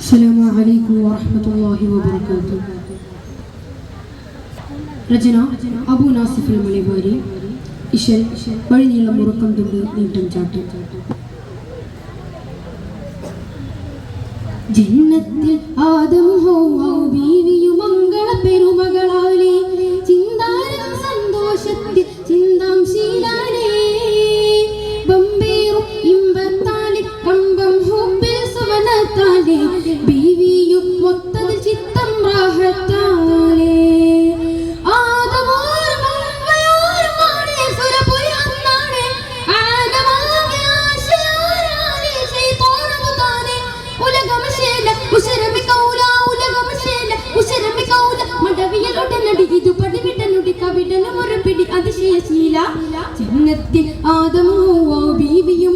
السلام عليكم ورحمة الله وبركاته രചന അബു നാസിഫ് മലബാരി ഇഷൽ വഴിനീളം മുറുക്കം തുണ്ട് നീട്ടം ചാട്ടം ജന്നത്തിൽ ആദം ഹൗവ ബീവിയും മംഗള പെരുമകളാലേ ഉടനടി ഇതു പടിവിടനുടി കവിടനും ഒരു പിടി അതിശയശീല. ജന്നത്തിൽ ആദമോ ബീവിയും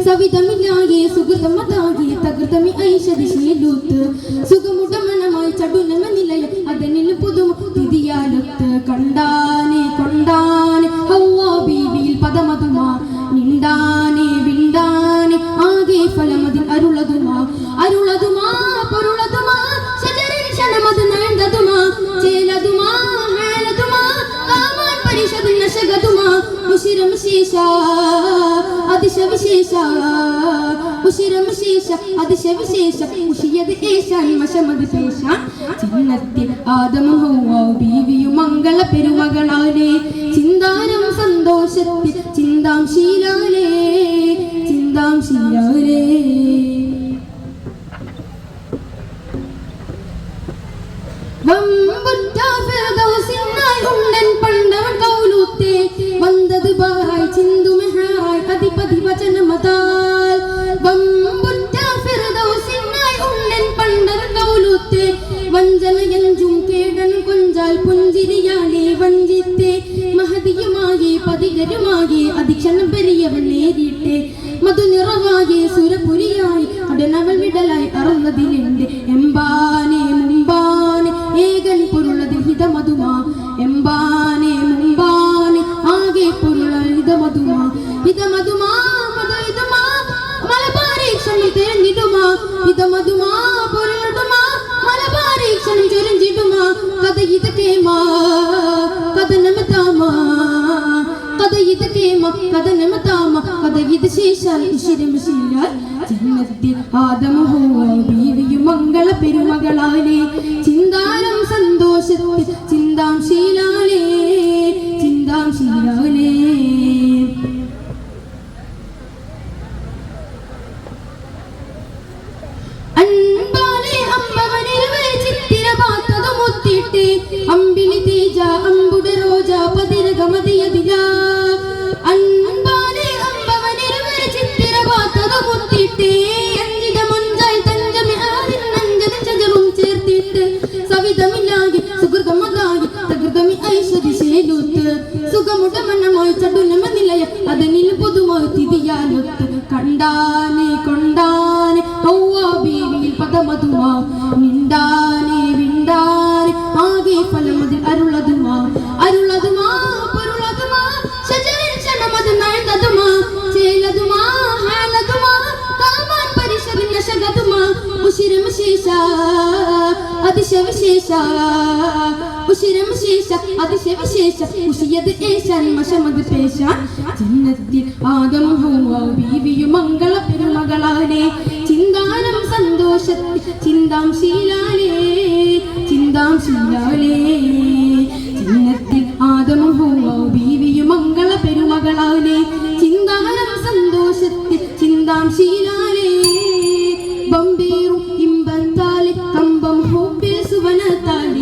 ചേർത്തിട്ട് സവിതമില്ലാകെ സുഹൃതമതാകെ തകൃതമി ഐഷതി ശീലൂത്ത്. സുഖമുടമനമായി ചടുനമ നിലയ അതനിൽ പുതുമ തിരിയാലത്ത് കണ്ടാനെ കൊണ്ടാനെ ഉശിരം ശേഷ അതിശവിശേഷ ഉശിരം ശേഷ അതിശവിശേഷ ഉഷിയത് ഏശാൻ മശമത് പേശാൻ ചിന്നത്തിൽ ആദമ ബീവിയു ബീവിയും മംഗള പെരുമകളാലേ. ചിന്താരം സന്തോഷത്തിൽ ചിന്താം ശീലാലേ. ചിന്താം ശീലാലേ. അധിപതി വചനമതാൽ വമ്പുറ്റ ഫിർദൗസിനായി ഉണ്ടൻ പണ്ടവൻ കൗലൂത്തെ വഞ്ചനയഞ്ചും കേടൻ കൊഞ്ചാൽ പുഞ്ചിരിയാലേ വഞ്ചിത്തെ മഹതിയുമാകെ പതികരുമാകെ അതിക്ഷണം പെരിയവൻ നേരിട്ടെ മധുനിറവാകെ സുരപുരിയായി ഉടനവൾ വിടലായി അറന്നതിലുണ്ട് എമ്പാനെ ശേഷാൽ ജന്നത്തിൽ മുത്തിട്ട് അമ്പിളി തേജ അമ്പുട രോജ പതിരക മതിയതില അൻപാലെ സവിതമില്ലാകി നിലയ കണ്ടാനെ കൊണ്ടാനെ ഹൗവാ ബീവിയിൽ പദമതുമാ നിണ്ടാനെ ശേഷ അതിശവിശേഷ ഉശിരം ശേഷ ഉഷിയത് ഏശാൻ പേശാൻ. ജന്നത്തിൽ ആദം ഹൗവ ബീവിയും മംഗള പെരുമകളാലേ. ചിന്താനം സന്തോഷത്തിൽ ചിന്താം ശീലാലേ. ചിന്താം ശീലാലേ.